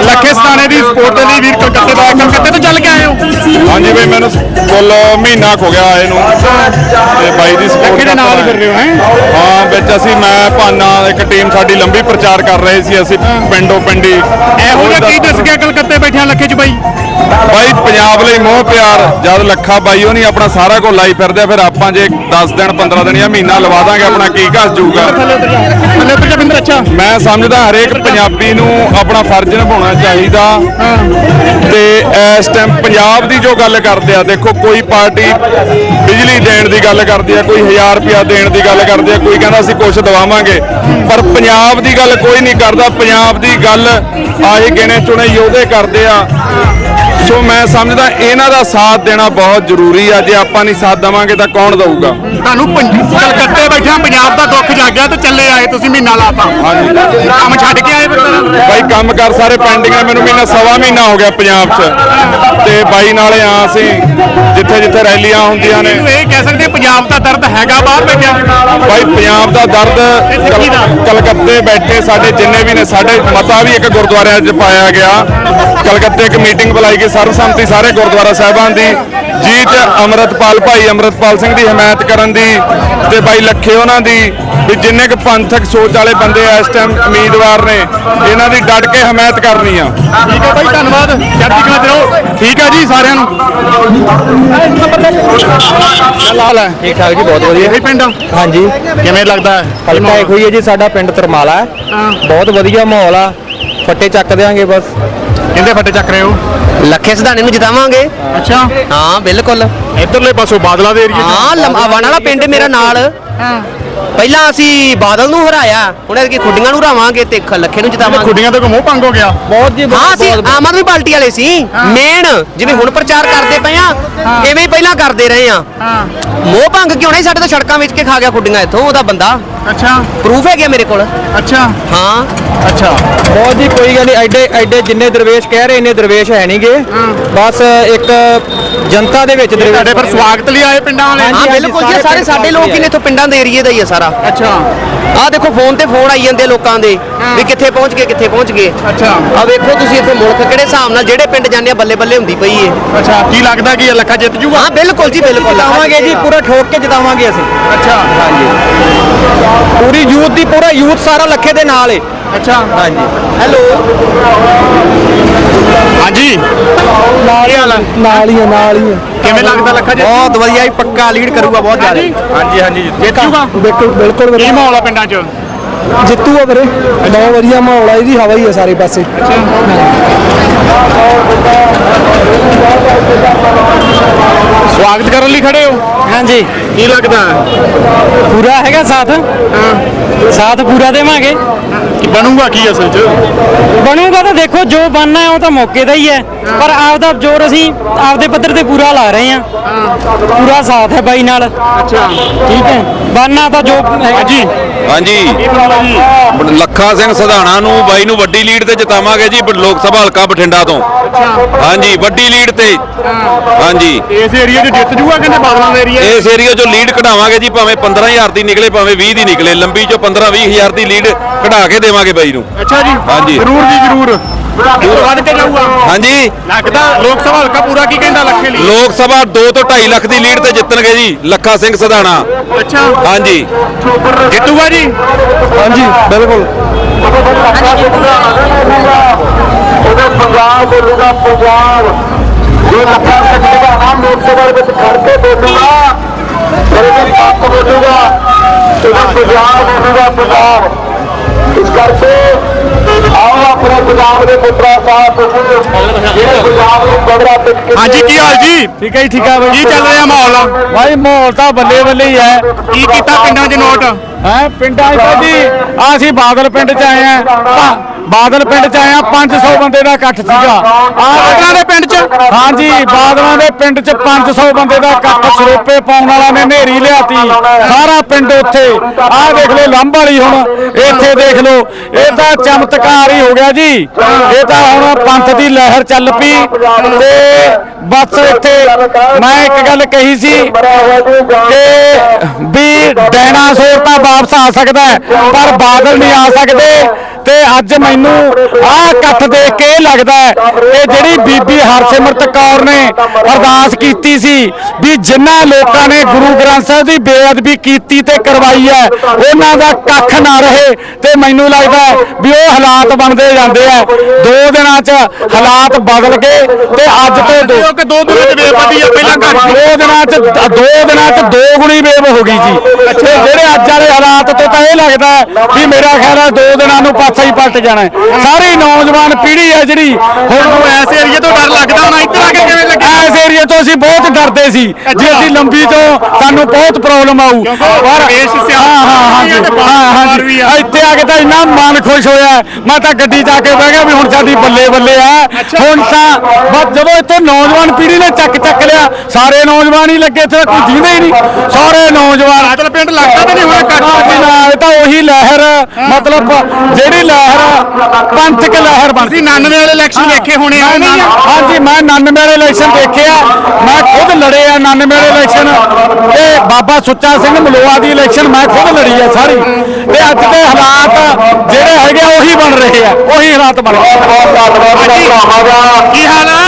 ਲੱਖੇ ਸਤਾਣੇ ਦੀ support ਦੇ ਲਈ ਵੀਰ ਕਲਕੱਤੇ ਦਾ ਕਲਕੱਤੇ ਤੋਂ ਚੱਲ ਕੇ ਆਏ ਹੋ ਹਾਂਜੀ ਬਈ ਮੈਨੂੰ ਕੁੱਲ ਮਹੀਨਾ ਹੋ ਗਿਆ ਆਏ ਨੂੰ ਤੇ ਬਾਈ ਦੀ ਸਪੋਰਟ ਲੱਖੇ ਦੇ ਨਾਲ ਹੀ ਫਿਰ ਰਹੇ ਹੋ ਹੈ ਹਾਂ ਵਿੱਚ ਅਸੀਂ ਮੈਂ ਭਾਨਾ ਇੱਕ ਟੀਮ ਸਾਡੀ ਲੰਬੀ ਪ੍ਰਚਾਰ ਕਰ ਰਹੇ ਸੀ ਅਸੀਂ ਪਿੰਡੋ ਪਿੰਡੀ ਇਹੋ ਜਿਹਾ ਕੀ ਦੱਸ ਗਿਆ ਕਲਕੱਤੇ ਬੈਠਿਆ ਲੱਖੇ ਚ ਬਾਈ ਬਾਈ ਪੰਜਾਬ ਲਈ ਮੋਹ ਪਿਆਰ ਜਦ ਲੱਖਾ ਬਾਈ ਉਹ ਨਹੀਂ ਆਪਣਾ ਸਾਰਾ ਕੁਝ ਲਾਈ ਫਿਰਦੇ ਆ, ਫਿਰ ਆਪਾਂ ਜੇ 10 ਦਿਨ 15 ਦਿਨ ਜਾਂ ਮਹੀਨਾ ਲਵਾ ਦਾਂਗੇ ਆਪਣਾ ਕੀ ਘਸ ਜਾਊਗਾ ਥੱਲੇ ਉਤਰ ਜਾ ਅੱਛਾ। ਮੈਂ ਸਮਝਦਾ ਹਰੇਕ ਪੰਜਾਬੀ ਨੂੰ ਆਪਣਾ ਫਰਜ਼ ਨਿਭਾਉਣਾ ਚਾਹੀਦਾ। ਤੇ ਇਸ ਟਾਈਮ ਪੰਜਾਬ ਦੀ ਜੋ ਗੱਲ ਕਰਦੇ ਆ, ਦੇਖੋ ਕੋਈ ਪਾਰਟੀ ਬਿਜਲੀ ਦੇਣ ਦੀ ਗੱਲ ਕਰਦੀ ਆ, ਕੋਈ 1000 ਰੁਪਿਆ ਦੇਣ ਦੀ ਗੱਲ ਕਰਦੀ ਆ, ਕੋਈ ਕਹਿੰਦਾ ਅਸੀਂ ਕੁਝ ਦਵਾਵਾਂਗੇ। ਪਰ ਪੰਜਾਬ ਦੀ ਗੱਲ ਕੋਈ ਨਹੀਂ ਕਰਦਾ। ਪੰਜਾਬ ਦੀ ਗੱਲ ਆਏ ਗਿਣੇ ਚੁਣੇ ਯੋਧੇ ਕਰਦੇ ਆ। ਸੋ ਮੈਂ ਸਮਝਦਾ ਇਹਨਾਂ ਦਾ ਸਾਥ ਦੇਣਾ ਬਹੁਤ ਜ਼ਰੂਰੀ ਆ। ਜੇ ਆਪਾਂ ਨਹੀਂ ਸਾਥ ਦੇਵਾਂਗੇ ਤਾਂ ਕੌਣ ਦਊਗਾ? ਤੁਹਾਨੂੰ ਪੰਜ- ਕਲਕੱਤੇ ਬੈਠਿਆ ਪੰਜਾਬ ਦਾ ਦੁੱਖ ਜਾਗਿਆ ਤੇ ਚੱਲੇ ਆਏ ਤੁਸੀਂ ਮਹੀਨਾ ਲਾਤਾ ਹਾਂਜੀ। ਕੰਮ ਛੱਡ ਕੇ ਆਏ ਫਿਰ ਬਾਈ ਕੰਮ ਕਰ ਸਾਰੇ ਪੈਂਡਿੰਗ ਆ ਮੈਨੂੰ ਮਹੀਨਾ ਸਵਾ ਮਹੀਨਾ ਹੋ ਗਿਆ ਪੰਜਾਬ 'ਚ। ਤੇ ਬਾਈ ਨਾਲੇ ਆ ਅਸੀਂ ਜਿੱਥੇ ਜਿੱਥੇ ਰੈਲੀਆਂ ਹੁੰਦੀਆਂ ਨੇ। ਇਹ ਕਹਿ ਸਕਦੇ ਪੰਜਾਬ ਦਾ ਦਰਦ ਹੈਗਾ ਬਾਹਰ ਬੈਠਿਆ। ਬਾਈ ਪੰਜਾਬ ਦਾ ਦਰਦ। ਕਲ- ਕਲਕੱਤੇ ਬੈਠੇ ਸਾਡੇ ਜਿੰਨੇ ਵੀ ਨੇ ਸਾਡੇ ਮਤਾ ਵੀ ਇੱਕ ਗੁਰਦੁਆਰਿਆਂ 'ਚ ਪਾਇਆ ਗਿਆ। ਕਲਕੱਤੇ ਇੱਕ ਮੀਟਿੰਗ ਬੁਲਾਈ ਗਈ ਸਰਬਸੰਮਤੀ ਸਾਰੇ ਗੁਰਦੁਆਰਾ ਸਾਹਿਬਾਨ ਦੀ ਜੀ ਚ ਅਮਰਤਪਾਲ ਭਾਈ ਅਮਰਤਪਾਲ ਸਿੰਘ ਦੀ ਹਮਾਇਤ ਕਰਨ ਦੀ ਤੇ ਬਾਈ ਲੱਖੇ ਉਹਨਾਂ ਦੀ ਵੀ ਜਿੰਨੇ ਕੁ ਪੰਥਕ ਸੋਚ ਵਾਲੇ ਬੰਦੇ ਆ ਇਸ ਟਾਈਮ ਉਮੀਦਵਾਰ ਨੇ ਇਹਨਾਂ ਦੀ ਡਟ ਕੇ ਹਮਾਇਤ ਕਰਨੀ ਆ। ਠੀਕ ਹੈ ਬਾਈ ਧੰਨਵਾਦ। ਚੜ੍ਹਦੀ ਕਲਾ ਰਹੋ। ਠੀਕ ਹੈ ਜੀ ਸਾਰਿਆਂ ਨੂੰ। ਲਾਲ ਹੈ ਠੀਕ ਠਾਕ ਜੀ ਬਹੁਤ ਵਧੀਆ। ਇਹ ਪਿੰਡ ਹਾਂਜੀ। ਕਿਵੇਂ ਲੱਗਦਾ? ਹੈ ਹਲਕਾ ਇੱਕ ਹੋਈ ਹੈ ਜੀ ਸਾਡਾ ਪਿੰਡ ਤਰਮਾਲਾ ਹੈ। ਬਹੁਤ ਵਧੀਆ ਮਾਹੌਲ ਆ। ਫੱਟੇ ਚੱਕ ਦਿਆਂਗੇ ਬਸ। ਕਿੰਦੇ ਫੱਟੇ ਚੱਕ ਰਹੇ ਹੋ? ਲੱਖੇ ਸਿਧਾਣੇ ਨੂੰ ਜਿਤਾਵਾਂਗੇ। ਅੱਛਾ। ਹਾਂ ਬਿਲਕੁਲ। ਇਧਰਲੇ ਪਾਸੋਂ ਬਾਦਲਾ ਦੇ ਏਰੀਏ ਹਾਂ ਲੰਮਾਵਣ ਵਾਲਾ ਪਿੰਡ ਮੇਰਾ ਨਾਲ। ਪਹਿਲਾਂ ਅਸੀਂ ਬਾਦਲ ਨੂੰ ਹਰਾਇਆ ਹੁਣ ਐਤਕੀ ਖੁੱਡੀਆਂ ਨੂੰ ਹਰਾਵਾਂਗੇ ਤੇ ਲੱਖੇ ਨੂੰ ਜਿਤਾਵਾਂਗੇ। ਖੁੱਡੀਆਂ ਤੋਂ ਮੋਹ ਭੰਗ ਹੋ ਗਿਆ? ਬਹੁਤ ਜੀ ਹਾਂ ਅਸੀਂ ਆਮ ਆਦਮੀ ਪਾਰਟੀ ਵਾਲੇ ਸੀ। ਮੇਨ ਜਿਵੇਂ ਹੁਣ ਪ੍ਰਚਾਰ ਕਰਦੇ ਪਏ ਆ ਐਵੇਂ ਹੀ ਪਹਿਲਾਂ ਕਰਦੇ ਰਹੇ ਆ। ਹਾਂ। ਮੋਹ ਭੰਗ ਕਿਉਂ ਨਹੀਂ? ਸਾਡੇ ਤੋਂ ਸੜਕਾਂ ਵਿੱਚ ਕੇ ਖਾ ਗਿਆ ਖੁੱਡੀਆਂ ਇੱਥੋਂ ਉਹਦਾ ਬੰਦਾ। ਅੱਛਾ। ਪ੍ਰੂਫ ਹੈ ਗਿਆ ਮੇਰੇ ਕੋਲ। ਅੱਛਾ। ਹਾਂ। ਅੱਛਾ। ਬਹੁਤ ਜੀ ਕੋਈ ਗੱਲ ਨਹੀਂ ਐਡੇ ਐਡੇ ਜਿੰਨੇ ਦਰਵੇਸ਼ ਕਹਿ ਰਹੇ ਨੇ ਦਰਵੇਸ਼ ਹੈ ਨਹੀਂਗੇ ਬਸ ਇੱਕ ਜਨਤਾ ਦੇ ਵਿੱਚ ਇਹ ਤੁਹਾਡੇ ਦਰਵੇਸ਼ ਪਰ ਸਵਾਗਤ ਲਈ ਆਏ ਪਿੰਡਾਂ ਵਾਲੇ। ਹਾਂ ਬਿਲਕੁਲ ਜੀ ਸਾਰੇ ਸਾਰੇ ਸਾਡੇ ਲੋਕ ਹੀ ਨੇ ਇੱਥੋਂ ਪਿੰਡਾਂ ਦੇ ਏਰੀਏ ਦਾ ਹੀ ਆ ਸਾਰਾ। ਅੱਛਾ। ਆਹ ਦੇਖੋ ਫੋਨ ਤੇ ਫੋਨ ਆਈ ਜਾਂਦੇ ਆ ਲੋਕਾਂ ਦੇ ਵੀ ਕਿੱਥੇ ਪਹੁੰਚ ਗਏ ਕਿੱਥੇ ਪਹੁੰਚ ਗਏ। ਅੱਛਾ। ਆ ਵੇਖੋ ਤੁਸੀਂ ਇੱਥੇ ਮੁਲਕ ਕਿਹੜੇ ਹਿਸਾਬ ਨਾਲ ਜਿਹੜੇ ਪਿੰਡ ਜਾਂਦੇ ਆ ਬੱਲੇ ਬੱਲੇ ਹੁੰਦੀ ਪਈ ਏ। ਅੱਛਾ ਕੀ ਲੱਗਦਾ ਕਿ ਇਹ ਲੱਖਾ ਜਿੱਤ ਜੂਗਾ? ਹਾਂ ਬਿਲਕੁਲ ਜੀ ਬਿਲਕੁਲ। ਜਿਤਾਵਾਂਗੇ ਜੀ ਪੂਰਾ ਠੋਕ ਕੇ ਜਿਤਾਵਾਂਗੇ ਅਸੀਂ। ਅੱਛਾ। ਪੂਰੀ ਯੂਥ ਦੀ ਪੂਰਾ ਯੂਥ ਸਾਰਾ ਲੱਖੇ ਦੇ ਨਾਲ ਏ। ਅੱਛਾ। ਹਾਂਜੀ। ਹੈਲੋ। ਹਾਂਜੀ। ਹਾਲ ਹੈ ਨਾਲ ਹੀ ਨਾਲ ਹੀ ਕਿਵੇਂ ਲੱਗਦਾ ਲੱਖਾ ਜਿੱਤ ਬਹੁਤ ਵਧੀਆ ਹੀ ਪੱਕਾ ਲੀਡ ਕਰੂਗਾ ਬਹੁਤ ਜ਼ਿਆਦਾ। ਹਾਂਜੀ ਹਾਂਜੀ ਜਿੱਤ ਜੂਗਾ ਬਿਲਕੁਲ ਬਿਲਕੁਲ ਕੀ ਮਾਹੌਲ ਆ ਪਿੰਡਾਂ 'ਚ? ਜਿੱਤੂਗਾ ਵੀਰੇ। ਬਹੁਤ ਵਧੀਆ ਮਾਹੌਲ ਆ ਇਹਦੀ ਹਵਾ ਹੀ ਹੈ ਸਾਰੇ ਪਾਸੇ। ਸਵਾਗਤ ਕਰਨ ਲਈ ਖੜੇ ਹੋ? ਹਾਂਜੀ। ਕੀ ਲੱਗਦਾ? ਪੂਰਾ ਹੈਗਾ ਸਾਥ? ਸਾਥ ਪੂਰਾ ਦੇਵਾਂਗੇ। ਕਿ ਬਣੂਗਾ ਕੀ ਅਸਲ 'ਚ? ਬਣੂਗਾ ਤਾਂ ਦੇਖੋ ਜੋ ਬਣਨਾ ਹੈ ਉਹ ਤਾਂ ਮੌਕੇ ਦਾ ਹੀ ਹੈ। ਪਰ ਆਪਦਾ ਜ਼ੋਰ ਅਸੀਂ ਆਪਦੇ ਪੱਧਰ ਤੇ ਪੂਰਾ ਲਾ ਰਹੇ ਹਾਂ। ਪੂਰਾ ਸਾਥ ਹੈ ਬਾਈ ਨਾਲ। ਅੱਛਾ। ਠੀਕ ਹੈ। ਬਣਨਾ ਤਾਂ ਜੋ ਹਾਂਜੀ। ਹਾਂਜੀ। ਲੱਖਾ ਸਿੰਘ ਸਧਾਣਾ ਨੂੰ ਬਾਈ ਨੂੰ ਵੱਡੀ ਲੀਡ ਤੇ ਜਿਤਾਵਾਂਗੇ ਜੀ ਲੋਕ ਸਭਾ ਹਲਕਾ ਬਠਿੰਡਾ ਤੋਂ। ਹਾਂਜੀ ਵੱਡੀ ਲੀਡ ਤੇ। ਹਾਂਜੀ। ਇਸ ਏਰੀਆ 'ਚ ਜਿੱਤ ਜੂਗਾ ਕਹਿੰਦੇ ਬਾਦਲਾਂ ਦੇ ਏਰੀਆ ਇਸ ਏਰੀਆ ਚੋਂ ਲੀਡ ਕਢਾਵਾਂਗੇ ਜੀ ਭਾਵੇਂ 15000 ਦੀ ਨਿਕਲੇ ਭਾਵੇਂ 20 ਦੀ ਨਿਕਲੇ। ਲੰਬੀ ਚੋਂ 15 20000 ਦੀ ਲੀਡ ਕਢਾ ਕੇ ਦੇਵਾਂਗੇ ਬਾਈ ਨੂੰ। ਅੱਛਾ ਜੀ। ਹਾਂਜੀ। ਜ਼ਰੂਰ ਜੀ ਜ਼ਰੂਰ। ਜ਼ਰੂਰ ਵੱਧ ਕੇ ਜਾਊਗਾ। ਹਾਂਜੀ। ਲੱਗਦਾ ਲੋਕ ਸਭਾ ਹਲਕਾ ਪੂਰਾ ਕੀ ਕਹਿੰਦਾ ਲੱਖੇ ਲਈ ਲੋਕ ਸਭਾ 2 ਤੋਂ 2.5 ਲੱਖ ਦੀ ਲੀਡ ਤੇ ਜਿੱਤਣਗੇ ਜੀ ਲੱਖਾ ਸਿੰਘ ਸਧਾਣਾ। ਅੱਛਾ। ਹਾਂਜੀ। ਜਿੱਤੂਗਾ ਜੀ? ਹਾਂਜੀ ਬਿਲਕੁਲ। ਉਹਦਾ ਪੰਜਾਬ ਬੋਲੂਗਾ ਪੰਜਾਬ। ਜੇ ਲੱਖਾਂ ਸਿੰਘ ਨਾਮ ਲੋਕ ਸਭਾ ਵਿੱਚ ਖੜ ਕੇ ਬੋਲੂਗਾ ਵੀ ਪੱਕ ਬੋਲੂਗਾ। ਉਹਦਾ ਪੰਜਾਬ ਬੋਲੂਗਾ ਪੰਜਾਬ। ਇਸ ਕਰਕੇ ਆਪਣੇ ਪੰਜਾਬ ਦੇ ਪੁੱਤਰਾ ਸਾਹਿਬ ਜਿਹੜੇ ਪੰਜਾਬ ਨੂੰ ਬੜਾ ਪਿੱਟ ਕੇ ਹਾਂਜੀ ਕੀ ਹਾਲ ਜੀ? ਠੀਕ ਹੈ ਠੀਕ ਹੈ ਕੀ ਚੱਲ ਰਿਹਾ ਮਾਹੌਲ? ਭਾਈ ਮਾਹੌਲ ਤਾਂ ਬੱਲੇ ਬੱਲੇ ਹੀ ਹੈ। ਕੀ ਕੀਤਾ ਪਿੰਡਾਂ 'ਚ ਨੋਟ? ਹੈ ਪਿੰਡਾਂ ਤਾਂ ਜੀ? ਆ ਅਸੀਂ ਬਾਦਲ ਪਿੰਡ 'ਚ ਆਏ ਆ ਬਾਦਲ ਪਿੰਡ 'ਚ ਆਏ ਆ 500 ਬੰਦੇ ਦਾ ਇਕੱਠ ਸੀਗਾ। ਆ ਬਾਦਲਾਂ ਦੇ ਪਿੰਡ 'ਚ? ਹਾਂਜੀ ਬਾਦਲਾਂ ਦੇ ਪਿੰਡ 'ਚ 500 ਬੰਦੇ ਦਾ ਇਕੱਠ ਸਰੋਪੇ ਪਾਉਣ ਵਾਲਾ ਨੇ ਨੇਰੀ ਲਿਆਤੀ। ਸਾਰਾ ਪਿੰਡ ਉੱਥੇ। ਆਹ ਦੇਖ ਲਓ ਲੰਬ ਵਾਲੀ ਹੁਣ। ਇੱਥੇ ਦੇਖ ਲਓ। ਇਹ ਤਾਂ ਚਮਤਕਾਰ ਹੀ ਹੋ ਗਿਆ ਜੀ। ਇਹ ਤਾਂ ਹੁਣ ਪੰਥ ਦੀ ਲਹਿਰ ਚੱਲ ਪਈ। ਤੇ ਬਸ ਇੱਥੇ ਮੈਂ ਇੱਕ ਗੱਲ ਕਹੀ ਸੀ ਕਿ ਵੀ ਡਾਇਨਾਸੌਰ ਤਾਂ ਵਾਪਸ ਆ ਸਕਦਾ ਹੈ, ਪਰ ਬਾਦਲ ਨਹੀਂ ਆ ਸਕਦੇ? ਤੇ ਅੱਜ ਮੈਨੂੰ ਆਹ ਇਕੱਠ ਦੇਖ ਕੇ ਲੱਗਦਾ ਹੈ ਕਿ ਜਿਹੜੀ ਬੀਬੀ ਹਰਸਿਮਰਤ ਕੌਰ ਨੇ ਅਰਦਾਸ ਕੀਤੀ ਸੀ ਵੀ ਜਿਨ੍ਹਾਂ ਲੋਕਾਂ ਨੇ ਗੁਰੂ ਗ੍ਰੰਥ ਸਾਹਿਬ ਦੀ ਬੇਅਦਬੀ ਕੀਤੀ ਤੇ ਕਰਵਾਈ ਹੈ ਉਹਨਾਂ ਦਾ ਕੱਖ ਨਾ ਰਹੇ ਤੇ ਮੈਨੂੰ ਲੱਗਦਾ ਵੀ ਉਹ ਹਾਲਾਤ ਬਣਦੇ ਜਾਂਦੇ ਆ। ਦੋ ਦਿਨਾਂ 'ਚ ਹਾਲਾਤ ਬਦਲ ਗਏ ਤੇ ਅੱਜ ਤੋਂ ਦੋ ਕਿ ਦੋ ਦਿਨਾਂ ਚ ਬੇਪਤੀ ਆ ਪਹਿਲਾਂ ਘੱਟ ਦੋ? ਦਿਨਾਂ 'ਚ ਦੋ ਦਿਨਾਂ 'ਚ ਦੋ ਗੁਣੀ ਵੇਵ ਹੋ ਗਈ ਜੀ। ਤੇ ਜਿਹੜੇ ਅੱਜ ਵਾਲੇ ਹਾਲਾਤ ਤੋਂ ਤਾਂ ਇਹ ਲੱਗਦਾ ਵੀ ਮੇਰਾ ਖਿਆਲ ਹੈ ਦੋ ਦਿਨਾਂ ਨੂੰ ਪਾਸਾ ਹੀ ਪਲਟ ਜਾਣਾ। ਸਾਰੀ ਨੌਜਵਾਨ ਪੀੜ੍ਹੀ ਹੈ ਜਿਹੜੀ ਹੁਣ ਤੁਹਾਨੂੰ ਐਸੇ ਏਰੀਏ ਤੋਂ ਡਰ ਲੱਗਦਾ ਹੋਣਾ ਇੱਧਰ ਆ ਕੇ ਕਿਵੇਂ ਲੱਗਿਆ ਇਸ ਏਰੀਏ ਤੋਂ ਅਸੀਂ ਡਰਦੇ ਸੀ। ਵੀ ਅਸੀਂ ਲੰਬੀ ਤੋਂ ਸਾਨੂੰ ਬਹੁਤ ਪ੍ਰੋਬਲਮ ਆਊ। ਪਰ ਹਾਂ ਜੀ, ਵੀ ਵੀ ਜੀ। ਇੱਥੇ ਆ ਕੇ ਤਾਂ ਇੰਨਾ ਮਨ ਖੁਸ਼ ਹੋਇਆ। ਮੈਂ ਤਾਂ ਗੱਡੀ 'ਚ ਆ ਕੇ ਬਹਿ ਗਿਆ ਵੀ ਹੁਣ ਸਾਡੀ ਬੱਲੇ ਬੱਲੇ ਆ। ਹੁਣ ਤਾਂ ਬਸ ਜਦੋਂ ਇੱਥੇ ਨੌਜਵਾਨ ਪੀੜ੍ਹੀ ਨੇ ਚੱਕ ਚੱਕ ਲਿਆ ਸਾਰੇ ਨੌਜਵਾਨ ਹੀ ਲੱਗੇ ਇੱਥੇ ਕੋਈ ਜੀਂਦੇ ਹੀ ਨਹੀਂ। ਸਾਰੇ ਨੌਜਵਾਨ ਬਾਦਲ ਪਿੰਡ ਲੱਗਦਾ ਤੇ ਨਹੀਂ ਹੁਣ ਨਾ ਘੱਟ। ਜੀ ਨਾ ਇਹ ਤਾਂ ਉਹੀ ਲਹਿਰ ਮਤਲਬ ਜਿਹੜੀ ਲਹਿਰ ਪੰਥਕ ਲਹਿਰ ਬਣ ਤੁਸੀਂ 99 ਵਾਲੇ ਇਲੈਕਸ਼ਨ ਦੇਖੇ ਹੋਣੇ ਆ? ਹਾਂਜੀ ਮੈਂ 99 ਵਾਲੇ ਇਲੈਕਸ਼ਨ ਦੇਖਿਆ ਮੈਂ ਖੁਦ ਲੜੇ ਆ 99 ਵਾਲੇ ਇਲੈਕਸ਼ਨ ਤੇ ਬਾਬਾ ਸੁੱਚਾ ਸਿੰਘ ਮਲੋਆ ਦੀ ਇਲੈਕਸ਼ਨ ਮੈਂ ਖੁਦ ਲੜੀ ਆ ਸਾਰੀ। ਤੇ ਅੱਜ ਦੇ ਹਾਲਾਤ ਜਿਹੜੇ ਹੈਗੇ ਉਹੀ ਬਣ ਰਹੇ ਆ। ਉਹੀ ਹਾਲਾਤ ਬਣ ਰਹੇ ਆ। ਕੀ ਹਾਲ ਆ?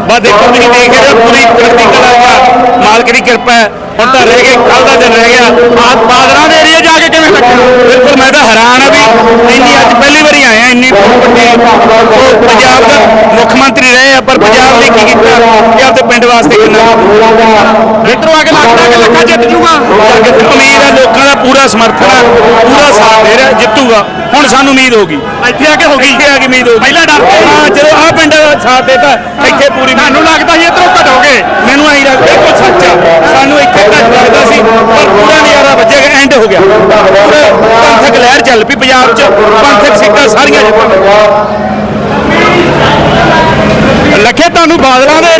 ਬਸ ਦੇਖੋ ਤੁਸੀਂ ਦੇਖ ਰਹੇ ਪੂਰੀ ਪ੍ਰਗਤੀ ਕਰਾਂਗਾ ਮਾਲਕ ਦੀ ਕਿਰਪਾ ਹੈ। ਹੁਣ ਤਾਂ ਰਹਿ ਗਏ ਕੱਲ ਦਾ ਦਿਨ ਰਹਿ ਗਿਆ। ਆ ਬਾਦਰਾਂ ਦੇ ਏਰੀਆ ਜਾ ਕੇ ਕਿਵੇਂ ਲੱਗਿਆ ਬਿਲਕੁਲ ਮੈਂ ਤਾਂ ਹੈਰਾਨ ਆ ਵੀ ਇੰਨੀ ਅੱਜ ਪੰਜਾਬ ਦਾ ਮੁੱਖ ਮੰਤਰੀ ਰਹੇ ਆ ਪਰ ਪੰਜਾਬ ਨੇ ਕੀ ਕੀਤਾ? ਕਿ ਆਪਦੇ ਪਿੰਡ ਵਾਸਤੇ ਕਿੰਨਾ? ਇੱਧਰੋਂ ਆ ਕੇ ਲੱਗਦਾ ਕਿ ਲੱਖਾ ਜਿੱਤ ਜੂਗਾ। ਉਮੀਦ ਹੈ ਲੋਕਾਂ ਦਾ ਪੂਰਾ ਸਮਰਥਨ ਹੈ ਪੂਰਾ ਸਾਥ ਦੇ ਰਿਹਾ ਜਿੱਤੂਗਾ। ਹੁਣ ਸਾਨੂੰ ਉਮੀਦ ਹੋਗੀ ਇੱਥੇ ਆ ਕੇ ਹੋ ਗਈ। ਇੱਥੇ ਆ ਕੇ ਉਮੀਦ ਹੋਗੀ ਪਹਿਲਾਂ ਡਰਦੇ ਸੀ। ਹਾਂ ਜਦੋਂ ਆ ਪਿੰਡ ਸਾਥ ਦੇਤਾ ਇੱਥੇ ਪੂਰੀ ਤੁਹਾਨੂੰ ਲੱਗਦਾ ਸੀ ਇੱਧਰੋਂ ਘਟੋਗੇ ਮੈਨੂੰ ਆਈ ਲੱਗ ਬਿਲਕੁਲ ਸੱਚ। ਸਾਨੂੰ ਇੱਥੇ ਘੱਟ ਲੱਗਦਾ ਸੀ ਪਰ ਪੂਰਾ ਨਜ਼ਾਰਾ ਵੱਜੇਗਾ ਐਂਡ ਹੋ ਗਿਆ। ਪੂਰਾ ਪੰਥਕ ਲਹਿਰ ਚੱਲ ਪਈ ਪੰਜਾਬ 'ਚ। ਪੰਥਕ ਸਿੱਖਾਂ ਸਾਰੀਆਂ ਜਿੱਤਣ ਲੱਖੇ ਤੁਹਾਨੂੰ ਬਾਦਲਾਂ ਦੇ